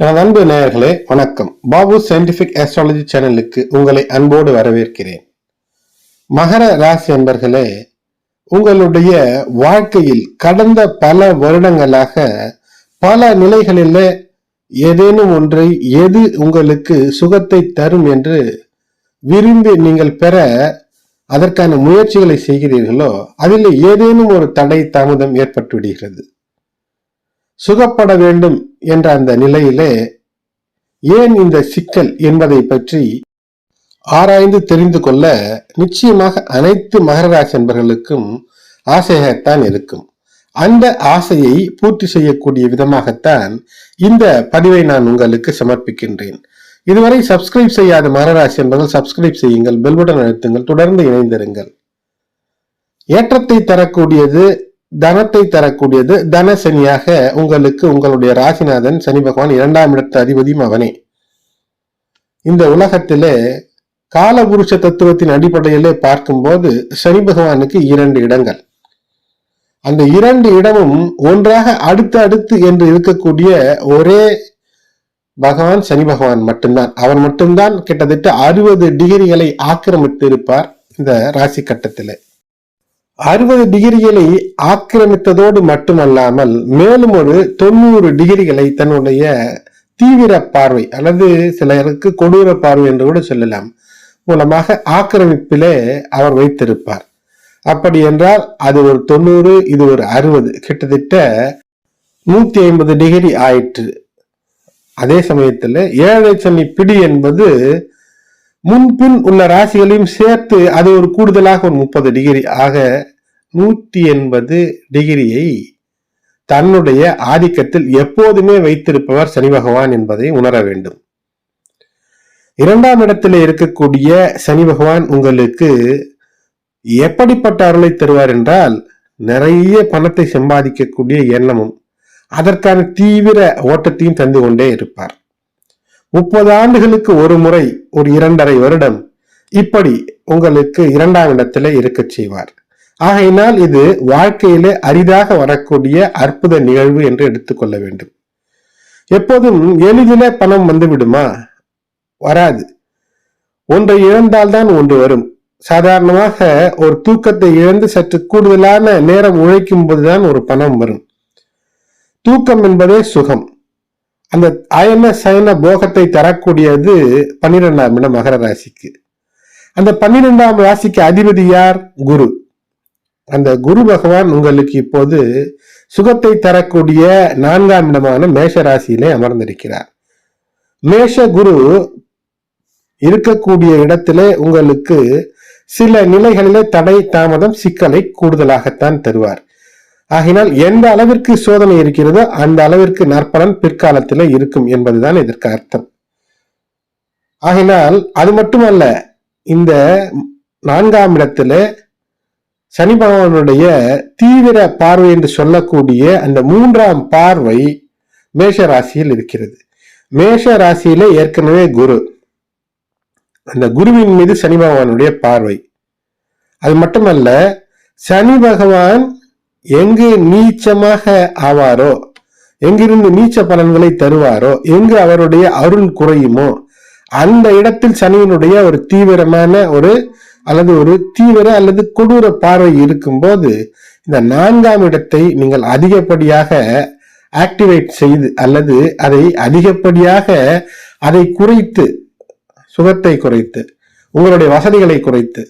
எனது அன்பு நேயர்களே வணக்கம். பாபு சயின்டிபிக் ஆஸ்ட்ராலஜி சேனலுக்கு உங்களை அன்போடு வரவேற்கிறேன். மகர ராசி அன்பர்களே உங்களுடைய வாழ்க்கையில் கடந்த பல வருடங்களாக பல நிலைகளில் ஏதேனும் ஒன்றை எது உங்களுக்கு சுகத்தை தரும் என்று விரும்பி நீங்கள் பெற அதற்கான முயற்சிகளை செய்கிறீர்களோ அதில் ஏதேனும் ஒரு தடை தாமதம் ஏற்பட்டு விடுகிறது சுகப்பட வேண்டும் என்ற அந்த நிலையிலே ஏன் இந்த சிக்கல் என்பதை பற்றி ஆராய்ந்து தெரிந்து கொள்ள நிச்சயமாக அனைத்து மகர ராசி ஆசையாகத்தான் இருக்கும். அந்த ஆசையை பூர்த்தி செய்யக்கூடிய விதமாகத்தான் இந்த பதிவை நான் உங்களுக்கு சமர்ப்பிக்கின்றேன். இதுவரை சப்ஸ்கிரைப் செய்யாத மகராசி என்பதால் சப்ஸ்கிரைப் செய்யுங்கள் பெல்புடன் அழுத்துங்கள் தொடர்ந்து இணைந்திருங்கள். ஏற்றத்தை தரக்கூடியது தனத்தை தரக்கூடியது தன சனியாக உங்களுக்கு உங்களுடைய ராசிநாதன் சனி பகவான் இரண்டாம் இடத்து அதிபதியும் அவனே. இந்த உலகத்திலே காலபுருஷ தத்துவத்தின் அடிப்படையிலே பார்க்கும்போது சனி பகவானுக்கு இரண்டு இடங்கள். அந்த இரண்டு இடமும் ஒன்றாக அடுத்து அடுத்து என்று இருக்கக்கூடிய ஒரே பகவான் சனி பகவான் மட்டும்தான். அவர் மட்டும்தான் கிட்டத்தட்ட அறுபது டிகிரிகளை ஆக்கிரமித்து இருப்பார் இந்த ராசி கட்டத்திலே. அறுபது டிகிரிகளை ஆக்கிரமித்ததோடு மட்டுமல்லாமல் மேலும் ஒரு தொண்ணூறு டிகிரிகளை தன்னுடைய தீவிர பார்வை அல்லது சிலருக்கு கொடூர பார்வை என்று கூட சொல்லலாம். மூலமாக ஆக்கிரமிப்பிலே அவர் வைத்திருப்பார். அப்படி என்றால் அது ஒரு தொண்ணூறு இது ஒரு அறுபது. கிட்டத்தட்ட நூத்தி ஐம்பது டிகிரி ஆயிற்று. அதே சமயத்தில் ஏழை சனி பிடி என்பது முன்பின் உள்ள ராசிகளையும் சேர்த்து அது ஒரு கூடுதலாக ஒரு முப்பது டிகிரி. ஆக நூற்றி எண்பது டிகிரியை தன்னுடைய ஆதிக்கத்தில் எப்போதுமே வைத்திருப்பவர் சனி பகவான் என்பதை உணர வேண்டும். இரண்டாம் இடத்தில் இருக்கக்கூடிய சனி பகவான் உங்களுக்கு எப்படிப்பட்ட அருளை தருவார் என்றால் நிறைய பணத்தை சம்பாதிக்கக்கூடிய எண்ணமும் அதற்கான தீவிர ஓட்டத்தையும் தந்து கொண்டே இருப்பார். முப்பது ஆண்டுகளுக்கு ஒரு முறை ஒரு இரண்டரை வருடம் இப்படி உங்களுக்கு இரண்டாம் இடத்துல இருக்க செய்வார். ஆகையினால் இது வாழ்க்கையிலே அரிதாக வரக்கூடிய அற்புத நிகழ்வு என்று எடுத்துக்கொள்ள வேண்டும். எப்போதும் எளிதில பணம் வந்து விடுமா? வராது. ஒன்றை இழந்தால்தான் ஒன்று வரும். சாதாரணமாக ஒரு தூக்கத்தை இழந்து சற்று கூடுதலான நேரம் உழைக்கும் போதுதான் ஒரு பணம் வரும். தூக்கம் என்பதே சுகம். அந்த அயன சயன போகத்தை தரக்கூடியது பன்னிரெண்டாம் இடம் மகர ராசிக்கு. அந்த பன்னிரெண்டாம் ராசிக்கு அதிபதி யார்? குரு. அந்த குரு பகவான் உங்களுக்கு இப்போது சுகத்தை தரக்கூடிய நான்காம் இடமான மேஷ ராசியிலே அமர்ந்திருக்கிறார். மேஷ குரு இருக்கக்கூடிய இடத்திலே உங்களுக்கு சில நிலைகளிலே தடை தாமதம் சிக்கலை கூடுதலாகத்தான் தருவார். ஆகினால் எந்த அளவிற்கு சோதனை இருக்கிறதோ அந்த அளவிற்கு நற்பலன் பிற்காலத்தில் இருக்கும் என்பதுதான் இதற்கு அர்த்தம். ஆகினால் அது மட்டுமல்ல இந்த நான்காம் இடத்துல சனி பகவானுடைய தீவிர பார்வை என்று சொல்லக்கூடிய அந்த மூன்றாம் பார்வை மேஷ ராசியில் இருக்கிறது. மேஷ ராசியில ஏற்கனவே குரு. அந்த குருவின் மீது சனி பகவானுடைய பார்வை. அது மட்டுமல்ல சனி பகவான் எங்கு நீச்சமாக ஆவாரோ? எங்கிருந்து நீச்ச பலன்களை தருவாரோ? எங்கு அவருடைய அருள் குறையுமோ? அந்த இடத்தில் சனியினுடைய ஒரு தீவிரமான ஒரு அல்லது ஒரு தீவிர அல்லது கொடூர பார்வை இருக்கும்போது இந்த நான்காம் இடத்தை நீங்கள் அதிகப்படியாக ஆக்டிவேட் செய்து அல்லது அதை அதிகப்படியாக அதை குறைத்து சுகத்தை குறைத்து உங்களுடைய வசதிகளை குறைத்து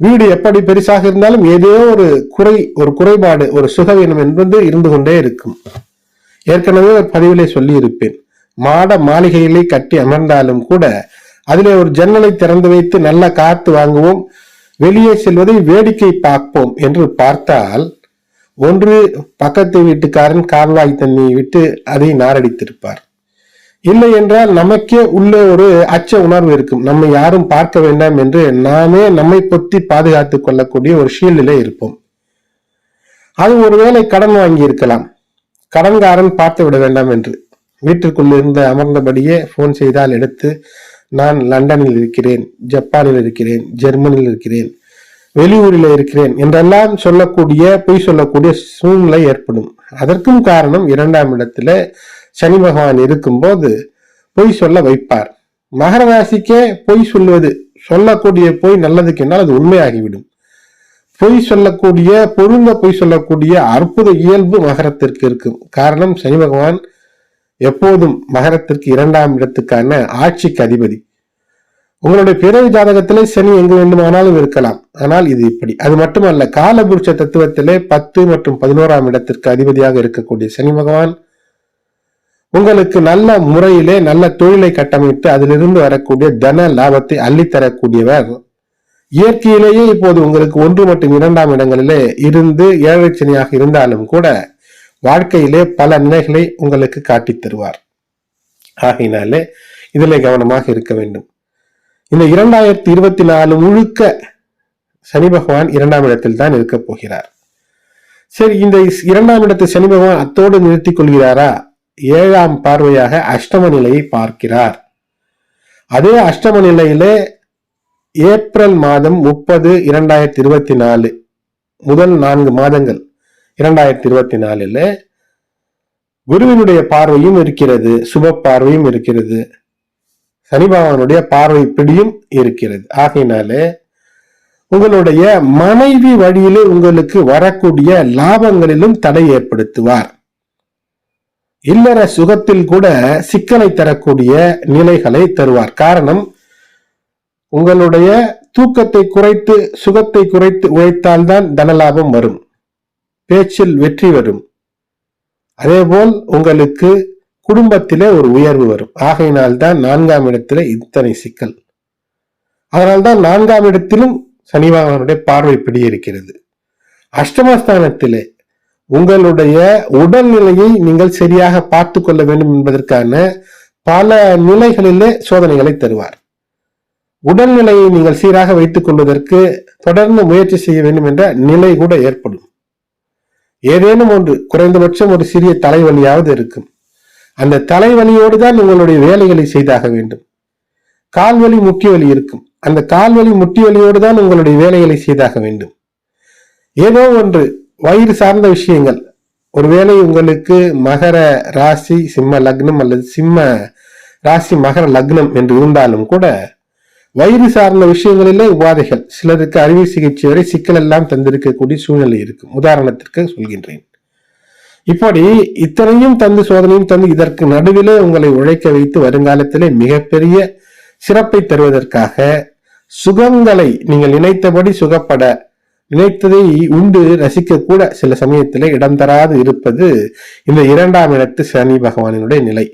வீடு எப்படி பெருசாக இருந்தாலும் ஏதோ ஒரு குறை ஒரு குறைபாடு ஒரு சுகவீனம் என்பது இருந்து கொண்டே இருக்கும். ஏற்கனவே ஒரு பதிவிலே சொல்லி இருப்பேன் மாட மாளிகையிலே கட்டி அமர்ந்தாலும் கூட அதிலே ஒரு ஜன்னலை திறந்து வைத்து நல்ல காத்து வாங்குவோம். வெளியே செல்வதை வேடிக்கை பார்ப்போம் என்று பார்த்தால் ஒன்று பக்கத்து வீட்டுக்காரன் கால்வாய் தண்ணியை விட்டு அதை நாரடித்திருப்பார். இல்லை என்றால் நமக்கே உள்ளே ஒரு அச்ச உணர்வு இருக்கும். நம்ம யாரும் பார்க்க வேண்டாம் என்று நாமே நம்மை பொத்தி பாதுகாத்துக் கொள்ளக்கூடிய ஒரு ஷீல்டிலே இருப்போம். அது ஒருவேளை கடன் வாங்கி இருக்கலாம் கடன்காரன் பார்த்து விட வேண்டாம் என்று. வீட்டிற்குள் இருந்த அமர்ந்தபடியே போன் செய்தால் எடுத்து நான் லண்டனில் இருக்கிறேன் ஜப்பானில் இருக்கிறேன் ஜெர்மனியில் இருக்கிறேன் வெளியூரில் இருக்கிறேன் என்றெல்லாம் சொல்லக்கூடிய பொய் சொல்லக்கூடிய சூழ்நிலை ஏற்படும். அதற்கும் காரணம் இரண்டாம் இடத்துல சனி பகவான் இருக்கும்போது பொய் சொல்ல வைப்பார். மகர ராசிக்கே பொய் சொல்லுவது சொல்லக்கூடிய பொய் நல்லதுக்கு என்னால் அது உண்மையாகிவிடும். பொய் சொல்லக்கூடிய பொருந்த பொய் சொல்லக்கூடிய அற்புத இயல்பு மகரத்திற்கு இருக்கும். காரணம் சனி பகவான் எப்போதும் மகரத்திற்கு இரண்டாம் இடத்துக்கான ஆட்சிக்கு அதிபதி. உங்களுடைய பிறவி ஜாதகத்திலே சனி எங்கு வேண்டுமானாலும் இருக்கலாம். ஆனால் இது இப்படி. அது மட்டுமல்ல காலபுருஷ தத்துவத்திலே பத்து மற்றும் பதினோராம் இடத்திற்கு அதிபதியாக இருக்கக்கூடிய சனி பகவான் உங்களுக்கு நல்ல முறையிலே நல்ல தொழிலை கட்டமைத்து அதிலிருந்து வரக்கூடிய தன லாபத்தை அள்ளித்தரக்கூடியவர். இயற்கையிலேயே இப்போது உங்களுக்கு ஒன்று மற்றும் இரண்டாம் இடங்களிலே இருந்து ஏழை இருந்தாலும் கூட வாழ்க்கையிலே பல நிலைகளை உங்களுக்கு காட்டித் தருவார். ஆகையினாலே இதிலே கவனமாக இருக்க வேண்டும். இந்த இரண்டாயிரத்தி இருபத்தி நாலு முழுக்க சனி பகவான் இரண்டாம் இடத்தில் தான் இருக்க போகிறார். சரி இந்த இரண்டாம் இடத்தை சனி பகவான் அத்தோடு நிறுத்திக் கொள்கிறாரா? ஏழாம் பார்வையாக அஷ்டம நிலையை பார்க்கிறார். அதே அஷ்டம நிலையிலே ஏப்ரல் மாதம் முப்பது இரண்டாயிரத்தி இருபத்தி நாலு முதல் நான்கு மாதங்கள் இரண்டாயிரத்தி இருபத்தி நாலில் குருவினுடைய பார்வையும் இருக்கிறது சுப பார்வையும் இருக்கிறது சனி பகவானுடைய பார்வை பிடியும் இருக்கிறது. ஆகையினாலே உங்களுடைய மனைவி வழியிலே உங்களுக்கு வரக்கூடிய லாபங்களிலும் தடை ஏற்படுத்துவார். இல்லற சுகத்தில் கூட சிக்கலை தரக்கூடிய நிலைகளை தருவார். காரணம் உங்களுடைய தூக்கத்தை குறைத்து சுகத்தை குறைத்து உழைத்தால்தான் தனலாபம் வரும். பேச்சில் வெற்றி வரும். அதேபோல் உங்களுக்கு குடும்பத்திலே ஒரு உயர்வு வரும். ஆகையினால்தான் நான்காம் இடத்திலே இத்தனை சிக்கல். அதனால்தான் நான்காம் இடத்திலும் சனிபகவானுடைய பார்வை பிடி இருக்கிறது. அஷ்டமஸ்தானத்திலே உங்களுடைய உடல்நிலையை நீங்கள் சரியாக பார்த்து கொள்ள வேண்டும் என்பதற்கான பல நிலைகளிலே சோதனைகளை தருவார். உடல்நிலையை நீங்கள் சீராக வைத்துக் கொள்வதற்கு தொடர்ந்து முயற்சி செய்ய வேண்டும் என்ற நிலை கூட ஏற்படும். ஏதேனும் ஒன்று குறைந்தபட்சம் ஒரு சிறிய தலைவலியாவது இருக்கும். அந்த தலைவலியோடு தான் உங்களுடைய வேலைகளை செய்தாக வேண்டும். கால்வலி முட்டி வலி இருக்கும். அந்த கால்வலி முட்டி வலியோடு தான் உங்களுடைய வேலைகளை செய்தாக வேண்டும். ஏதோ ஒன்று வயிறு சார்ந்த விஷயங்கள். ஒருவேளை உங்களுக்கு மகர ராசி சிம்ம லக்னம் அல்லது சிம்ம ராசி மகர லக்னம் என்று இருந்தாலும் கூட வயிறு சார்ந்த விஷயங்களிலே உபாதைகள். சிலருக்கு அறுவை சிகிச்சை வரை சிக்கல் எல்லாம் தந்திருக்கக்கூடிய சூழ்நிலை இருக்கும் உதாரணத்திற்கு சொல்கின்றேன். இப்படி இத்தனையும் தந்து சோதனையும் தந்து இதற்கு நடுவிலே உங்களை உழைக்க வைத்து வருங்காலத்திலே மிகப்பெரிய சிறப்பை தருவதற்காக சுகங்களை நீங்கள் நினைத்தபடி சுகப்பட நினைத்ததை உண்டு ரசிக்க கூட சில சமயத்தில் இடம் தராது இருப்பது இந்த இரண்டாம் இடத்து சனி பகவானினுடைய நிலை.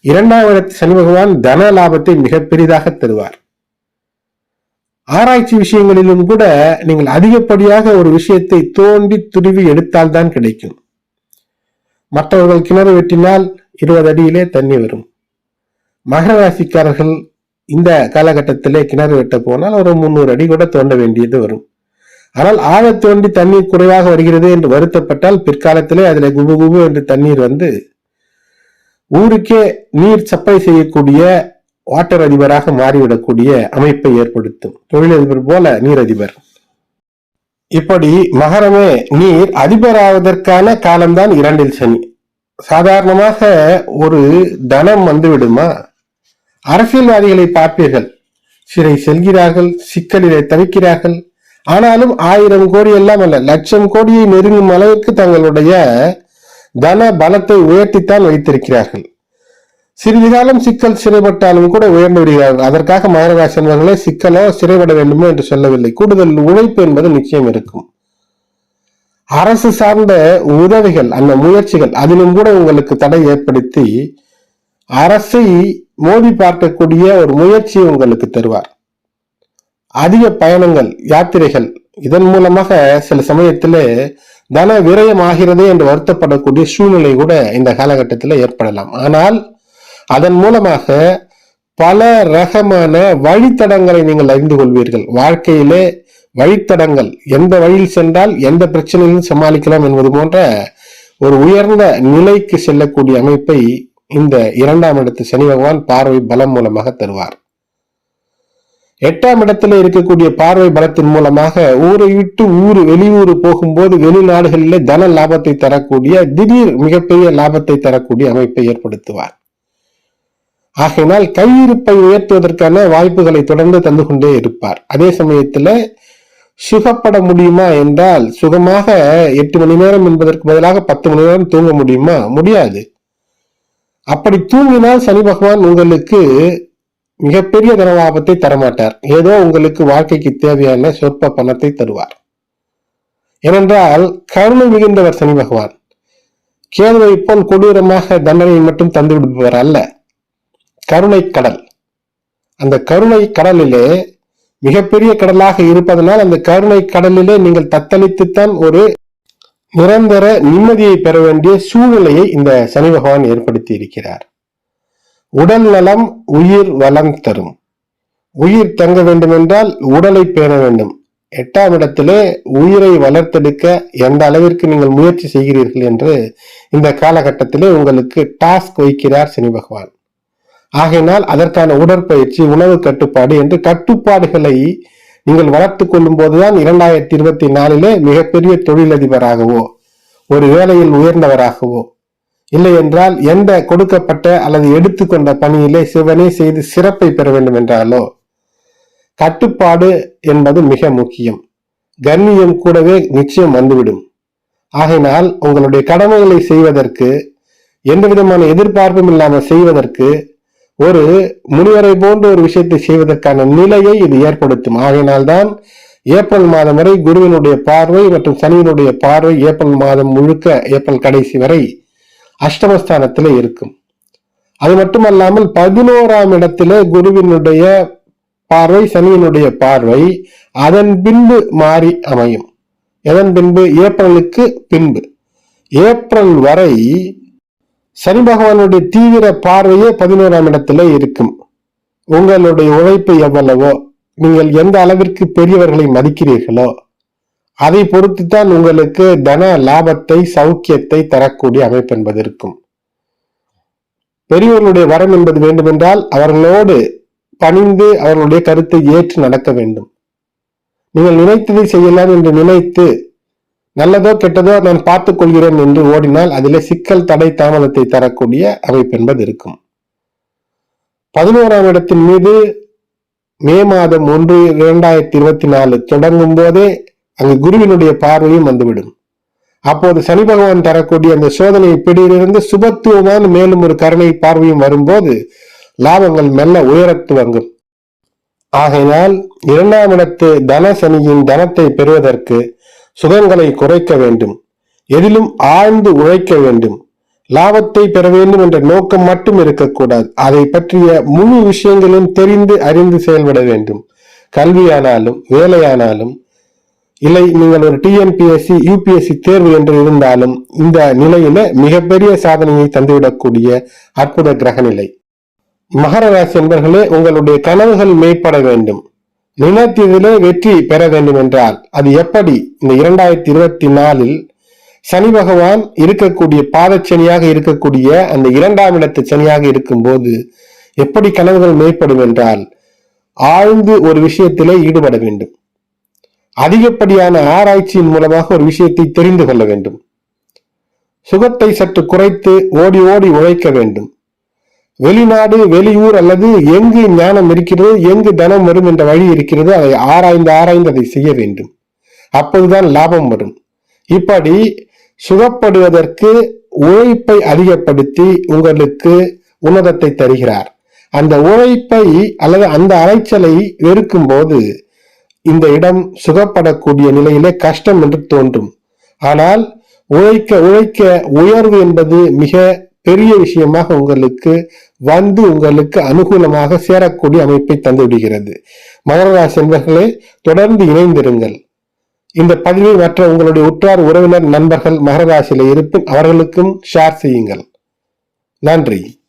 இரண்டாம் இடத்து சனி பகவான் தன லாபத்தை மிக பெரிதாக தருவார். ஆராய்ச்சி விஷயங்களிலும் கூட நீங்கள் அதிகப்படியாக ஒரு விஷயத்தை தோண்டி துருவி எடுத்தால்தான் கிடைக்கும். மற்றவர்கள் கிணறு வெட்டினால் இருபது அடியிலே தண்ணி வரும். மகர ராசிக்காரர்கள் இந்த காலகட்டத்திலே கிணறு வெட்ட போனால் ஒரு முன்னூறு அடி கூட தோண்ட வேண்டியது வரும். ஆனால் ஆழ தோண்டி தண்ணீர் குறைவாக வருகிறது என்று வருத்தப்பட்டால் பிற்காலத்திலே அதில் குபு குபு என்று தண்ணீர் வந்து ஊருக்கே நீர் சப்ளை செய்யக்கூடிய வாட்டர் அதிபராக மாறிவிடக்கூடிய அமைப்பை ஏற்படுத்தும். தொழிலதிபர் போல நீர் அதிபர் இப்படி மகரமே நீர் அதிபராவதற்கான காலம்தான் இரண்டில் சனி. சாதாரணமாக ஒரு தனம் வந்துவிடுமா? அரசியல்வாதிகளை பார்ப்பீர்கள். சிறை செல்கிறார்கள் சிக்கலிலே தவிக்கிறார்கள். ஆனாலும் ஆயிரம் கோடி எல்லாம் அல்ல லட்சம் கோடியை நெருங்கும் அளவுக்கு தங்களுடைய தன பலத்தை உயர்த்தித்தான் வைத்திருக்கிறார்கள். சிறிது காலம் சிக்கல் சிறைப்பட்டாலும் கூட உயர்ந்து விடுகிறார்கள் அதற்காக மகரராசன்வர்களே சிக்கலோ சிறைப்பட வேண்டுமோ என்று சொல்லவில்லை. கூடுதல் உழைப்பு என்பது நிச்சயம் இருக்கும். அரசு சார்ந்த உதவிகள் அந்த முயற்சிகள் அதிலும் கூட உங்களுக்கு தடை ஏற்படுத்தி அரசை மோதி பார்க்கக்கூடிய ஒரு முயற்சியை உங்களுக்கு தருவார். அதிக பயணங்கள் யாத்திரைகள் இதன் மூலமாக சில சமயத்தில் தன விரயம் என்று வருத்தப்படக்கூடிய சூழ்நிலை கூட இந்த காலகட்டத்தில் ஏற்படலாம். ஆனால் அதன் மூலமாக பல ரகமான வழித்தடங்களை நீங்கள் அறிந்து கொள்வீர்கள். வாழ்க்கையிலே வழித்தடங்கள் எந்த வழியில் சென்றால் எந்த பிரச்சனையும் சமாளிக்கலாம் என்பது போன்ற ஒரு உயர்ந்த நிலைக்கு செல்லக்கூடிய அமைப்பை இந்த இரண்டாம் இடத்து சனி பகவான் பார்வை பலம் மூலமாக தருவார். எட்டாம் இடத்துல இருக்கக்கூடிய பார்வை பலத்தின் மூலமாக ஊரை விட்டு ஊர் வெளியூர் போகும்போது வெளிநாடுகளில் தன லாபத்தை தரக்கூடிய திடீர் மிகப்பெரிய லாபத்தை தரக்கூடிய அமைப்பை ஏற்படுத்துவார். ஆகையினால் கையிருப்பை உயர்த்துவதற்கான வாய்ப்புகளை தொடர்ந்து தந்து கொண்டே இருப்பார். அதே சமயத்துல சுகப்பட முடியுமா என்றால் சுகமாக எட்டு மணி நேரம் என்பதற்கு பதிலாக பத்து மணி நேரம் தூங்க முடியுமா? முடியாது. அப்படி தூங்கினால் சனி பகவான் உங்களுக்கு மிகப்பெரிய தனலாபத்தை தரமாட்டார். ஏதோ உங்களுக்கு வாழ்க்கைக்கு தேவையான சொற்ப பணத்தை தருவார். ஏனென்றால் கருணை மிகுந்தவர் சனி பகவான். கேதுவை போல் கொடூரமாக தண்டனையை மட்டும் தந்து விடுபவர் அல்ல. கருணை கடல். அந்த கருணை கடலிலே மிகப்பெரிய கடலாக இருப்பதனால் அந்த கருணை கடலிலே நீங்கள் தத்தளித்துத்தான் ஒரு நிரந்தர நிம்மதியை பெற வேண்டிய சூழ்நிலையை இந்த சனி பகவான் ஏற்படுத்தி இருக்கிறார். உடல் நலம் உயிர் வளம் தரும். உயிர் தங்க வேண்டுமென்றால் உடலை பேண வேண்டும். எட்டாம் இடத்திலே உயிரை வளர்த்தெடுக்க எந்த அளவிற்கு நீங்கள் முயற்சி செய்கிறீர்கள் என்று இந்த காலகட்டத்திலே உங்களுக்கு டாஸ்க் வைக்கிறார் சனி பகவான். ஆகையினால் அதற்கான உடற்பயிற்சி உணவு கட்டுப்பாடு என்று கட்டுப்பாடுகளை நீங்கள் வளர்த்து கொள்ளும் போதுதான் இரண்டாயிரத்தி இருபத்தி நாலிலே மிகப்பெரிய தொழிலதிபராகவோ ஒரு வேலையில் உயர்ந்தவராகவோ இல்லை என்றால் எந்த கொடுக்கப்பட்ட அல்லது எடுத்துக்கொண்ட பணியிலே சிவனே செய்து சிறப்பை பெற வேண்டும் என்றாலோ? கட்டுப்பாடு என்பது மிக முக்கியம். கண்ணியம் கூடவே நிச்சயம் வந்துவிடும். ஆகையினால் உங்களுடைய கடமைகளை செய்வதற்கு எந்த விதமான எதிர்பார்ப்பும் இல்லாமல் செய்வதற்கு ஒரு முனிவரை போன்ற ஒரு விஷயத்தை செய்வதற்கான நிலையை இது ஏற்படுத்தும். ஆகையினால்தான் ஏப்ரல் மாதம் வரை குருவினுடைய பார்வை மற்றும் சனியினுடைய பார்வை ஏப்ரல் மாதம் முழுக்க ஏப்ரல் கடைசி வரை அஷ்டமஸ்தானத்தில் இருக்கும். அது மட்டுமல்லாமல் பதினோராம் இடத்துல குருவினுடைய பார்வை சனியினுடைய பார்வை அதன் பின்பு மாறி அமையும். எதன் பின்பு? ஏப்ரலுக்கு பின்பு. ஏப்ரல் வரை சனி பகவானுடைய தீவிர பார்வையே பதினோராம் இடத்துல இருக்கும். உங்களுடைய உழைப்பு எவ்வளவோ நீங்கள் எந்த அளவிற்கு பெரியவர்களை மதிக்கிறீர்களோ அதை பொறுத்துத்தான் உங்களுக்கு தன லாபத்தை சௌக்கியத்தை தரக்கூடிய அமைப்பு என்பது இருக்கும். பெரியவர்களுடைய வரம் என்பது வேண்டுமென்றால் அவர்களோடு பணிந்து அவர்களுடைய கருத்தை ஏற்று நடக்க வேண்டும். நீங்கள் நினைத்ததை செய்யலாம் என்று நினைத்து நல்லதோ கெட்டதோ நான் பார்த்துக் கொள்கிறேன் என்று ஓடினால் அதிலே சிக்கல் தடை தாமதத்தை தரக்கூடிய அமைப்பு என்பது இருக்கும். பதினோராம் இடத்தின் மீது மே மாதம் ஒன்று இரண்டாயிரத்தி இருபத்தி நாலு தொடங்கும் போதே அங்கு குருவினுடைய பார்வையும் வந்துவிடும். அப்போது சனி பகவான் தரக்கூடிய அந்த சோதனை பிடியிலிருந்து சுபத்துவமான மேலும் ஒரு கருணை பார்வையும் வரும்போது லாபங்கள் மெல்ல உயரத் துவங்கும் ஆகையினால் இரண்டாம் இடத்து தன சனியின் தனத்தை பெறுவதற்கு சுகங்களை குறைக்க வேண்டும். எதிலும் ஆழ்ந்து உழைக்க வேண்டும். லாபத்தை பெற வேண்டும் என்ற நோக்கம் மட்டும் இருக்கக்கூடாது. அதை பற்றிய முழு விஷயங்களும் தெரிந்து அறிந்து செயல்பட வேண்டும். கல்வியானாலும் வேலையானாலும் இல்லை நீங்கள் ஒரு டிஎன்பிஎஸ்சி யூபிஎஸ்சி தேர்வு என்று இருந்தாலும் இந்த நிலையில மிகப்பெரிய சாதனையை தந்துவிடக்கூடிய அற்புத கிரக நிலை மகர ராசி என்பர்களே உங்களுடைய கனவுகள் மேம்பட வேண்டும். நினைத்ததிலே வெற்றி பெற வேண்டும் என்றால் அது எப்படி? இந்த இரண்டாயிரத்தி இருபத்தி நாலில் சனி பகவான் இருக்கக்கூடிய பாதச்சனியாக இருக்கக்கூடிய அந்த இரண்டாம் இடத்து சனியாக இருக்கும்போது எப்படி கனவுகள் மேம்படும் என்றால் ஆழ்ந்து ஒரு விஷயத்திலே ஈடுபட வேண்டும். அதிகப்படியான ஆராய்ச்சியின் மூலமாக ஒரு விஷயத்தை தெரிந்து கொள்ள வேண்டும். சுகத்தை சற்று குறைத்து ஓடி ஓடி உழைக்க வேண்டும். வெளிநாடு வெளியூர் அல்லது எங்கு ஞானம் இருக்கிறதோ எங்கு தனம் வரும் என்ற வழி இருக்கிறதோ அதை ஆராய்ந்து ஆராய்ந்து அதை செய்ய வேண்டும். அப்போதுதான் லாபம் வரும். இப்படி சுகப்படுவதற்கு உழைப்பை அதிகப்படுத்தி உங்களுக்கு உன்னதத்தை தருகிறார். அந்த உழைப்பை அல்லது அந்த அலைச்சலை வெறுக்கும் போது இந்த இடம் சுகப்படக்கூடிய நிலையிலே கஷ்டம் என்று தோன்றும். ஆனால் உழைக்க உழைக்க உயர்வு என்பது மிக பெரிய விஷயமாக உங்களுக்கு வந்து உங்களுக்கு அனுகூலமாக சேரக்கூடிய அமைப்பை தந்துவிடுகிறது. மகரராசி என்பர்களே தொடர்ந்து இணைந்திருங்கள். இந்த பதிவை மற்ற உங்களுடைய உற்றார் உறவினர் நண்பர்கள் மகரராசியில இருப்பின் அவர்களுக்கும் ஷேர் செய்யுங்கள். நன்றி.